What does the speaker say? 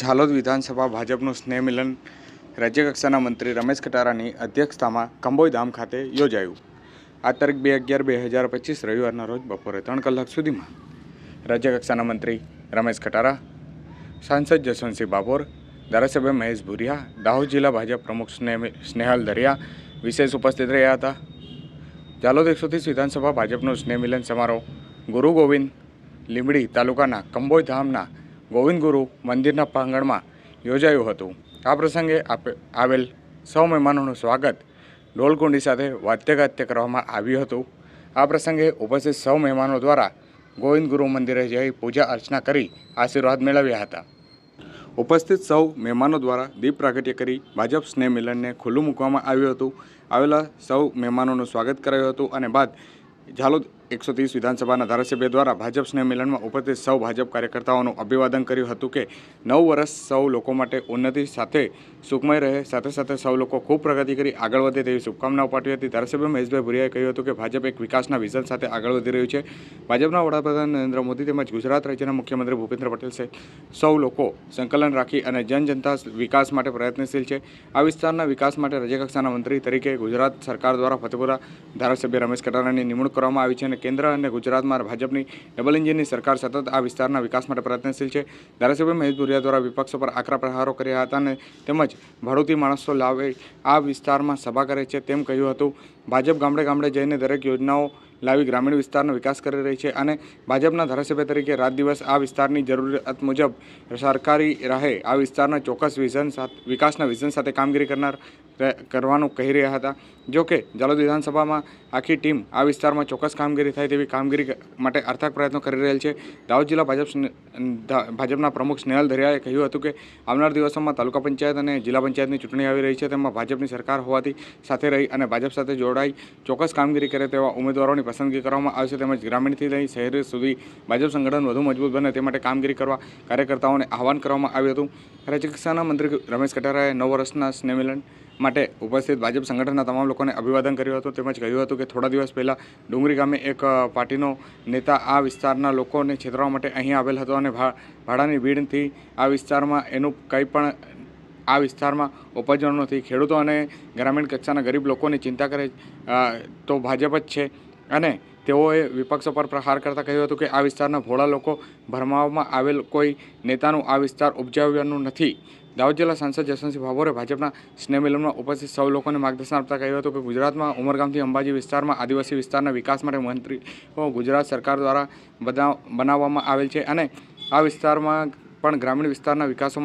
ઝાલોદ વિધાનસભા ભાજપનું સ્નેહ મિલન રાજ્યકક્ષાના મંત્રી રમેશ કટારાની અધ્યક્ષતામાં કંબોઈ ધામ ખાતે યોજાયું. આ તારીખ બે અગિયાર બે હજાર પચીસ રવિવારના રોજ બપોરે ત્રણ કલાક સુધીમાં રાજ્યકક્ષાના મંત્રી રમેશ કટારા સાંસદ જસવંતસિંહ બાપોર, ધારાસભ્ય મહેશ ભુરિયા, દાહોદ જિલ્લા ભાજપ પ્રમુખ સ્નેહ સ્નેહલ દરિયા વિશેષ ઉપસ્થિત રહ્યા હતા. ઝાલોદ એકસો ત્રીસ વિધાનસભા ભાજપનું સ્નેહ મિલન સમારોહ ગુરુ ગોવિંદ લીંબડી તાલુકાના કંબોઈ ધામના ગોવિંદ ગુરુ મંદિરના પ્રાંગણમાં યોજાયું હતું. આ પ્રસંગે આવેલ સૌ મહેમાનોનું સ્વાગત ડોલકુંડી સાથે વાદ્યગાત્ય કરવામાં આવ્યું હતું. આ પ્રસંગે ઉપસ્થિત સૌ મહેમાનો દ્વારા ગોવિંદ ગુરુ મંદિરે જઈ પૂજા અર્ચના કરી આશીર્વાદ મેળવ્યા હતા. ઉપસ્થિત સૌ મહેમાનો દ્વારા દીપ પ્રાગટ્ય કરી ભાજપ સ્નેહ મિલનને ખુલ્લું મૂકવામાં આવ્યું હતું. આવેલા સૌ મહેમાનોનું સ્વાગત કરાયું હતું અને બાદ ઝાલોદ એકસો ત્રીસ વિધાનસભાના ધારાસભ્ય દ્વારા ભાજપ સ્નેહ મિલનમાં ઉપસ્થિત સૌ ભાજપ કાર્યકર્તાઓનું અભિવાદન કર્યું હતું કે નવ વર્ષ સૌ લોકો માટે ઉન્નતિ સાથે સુખમય રહે. સાથે સાથે સૌ લોકો ખૂબ પ્રગતિ કરી, આગળ વધે તેવી શુભકામનાઓ પાઠવી હતી. ધારાસભ્ય મહેશભાઈ ભુરિયાએ કહ્યું હતું કે ભાજપ એક વિકાસના વિઝન સાથે આગળ વધી રહ્યું છે. ભાજપના વડાપ્રધાન નરેન્દ્ર મોદી તેમજ ગુજરાત રાજ્યના મુખ્યમંત્રી ભૂપેન્દ્ર પટેલ સહિત સૌ લોકો સંકલન રાખી અને જન જનતા વિકાસ માટે પ્રયત્નશીલ છે. આ વિસ્તારના વિકાસ માટે રાજ્યકક્ષાના મંત્રી તરીકે ગુજરાત સરકાર દ્વારા ફતેપુરા ધારાસભ્ય રમેશ કટારાની નિમણૂક કરવામાં આવી છે અને કેન્દ્ર અને ગુજરાતમાં ભાજપની ડબલ એન્જિનની સરકાર સતત આ વિસ્તારના વિકાસ માટે પ્રયત્નશીલ છે. ધારાસભ્ય મહેશ ભુરિયા દ્વારા વિપક્ષો પર આકરા પ્રહારો કર્યા હતા અને તેમજ ભાડુતી માણસો લાવે આ વિસ્તારમાં સભા કરે છે તેમ કહ્યું હતું. ભાજપ ગામડે ગામડે જઈને દરેક યોજનાઓ લાવી ગ્રામીણ વિસ્તારનો વિકાસ કરી રહી છે અને ભાજપના ધારાસભ્ય તરીકે રાત દિવસ આ વિસ્તારની જરૂરિયાત મુજબ સરકારી રાહે આ વિસ્તારના ચોક્કસ વિઝન સાથે, વિકાસના વિઝન સાથે કામગીરી કરનાર કરવાનું કહી રહ્યા હતા. જો કે ઝાલોદ વિધાનસભામાં આખી ટીમ આ વિસ્તારમાં ચોક્કસ કામગીરી થાય તેવી કામગીરી માટે અર્થક પ્રયત્નો કરી રહેલ છે. દાહોદ જિલ્લા ભાજપ ભાજપના પ્રમુખ સ્નેહલ ધરિયાએ કહ્યું હતું કે, આવનાર દિવસોમાં તાલુકા પંચાયત અને જિલ્લા પંચાયતની ચૂંટણી આવી રહી છે, તેમાં ભાજપની સરકાર હોવાથી સાથે રહી અને ભાજપ સાથે જોડાઈ ચોક્કસ કામગીરી કરે તેવા ઉમેદવારોની પસંદગી કરવામાં આવશે તેમજ ગ્રામીણથી લઈ શહેર સુધી ભાજપ સંગઠન વધુ મજબૂત બને તે માટે કામગીરી કરવા કાર્યકર્તાઓને આહવાન કરવામાં આવ્યું હતું. રાજ્યકક્ષાના મંત્રી રમેશ કટારાએ નવ વર્ષના સ્નેહમિલન માટે ઉપસ્થિત ભાજપ સંગઠનના તમામ લોકોને અભિવાદન કર્યું હતું. તેમજ કહ્યું હતું કે થોડા દિવસ પહેલાં ડુંગરી ગામે એક પાર્ટીનો નેતા આ વિસ્તારના લોકોને છેતરવા માટે અહીં આવેલ હતો અને ભાડાની ભીડથી આ વિસ્તારમાં એનું કંઈ પણ, આ વિસ્તારમાં ઉપજવાનું નથી ખેડૂતો અને ગ્રામીણ કક્ષાના ગરીબ લોકોની ચિંતા કરે તો ભાજપ જ છે. અને તેઓએ વિપક્ષો પર પ્રહાર કરતાં કહ્યું હતું કે આ વિસ્તારના ભોળા લોકો ભરમાવવામાં આવેલ કોઈ નેતાનું આ વિસ્તાર ઉપજાવ્યાનું નથી. દાહોદ જિલ્લા સાંસદ જસવંતસિંહ ભાભોરે ભાજપના સ્નેહમિલનમાં ઉપસ્થિત સૌ લોકોને માર્ગદર્શન આપતા કહ્યું હતું કે ગુજરાતમાં ઉમરગામથી અંબાજી વિસ્તારમાં આદિવાસી વિસ્તારના વિકાસ માટે મંત્રીઓ ગુજરાત સરકાર દ્વારા બનાવ બનાવવામાં આવેલ છે અને આ વિસ્તારમાં પણ ગ્રામીણ વિસ્તારના વિકાસો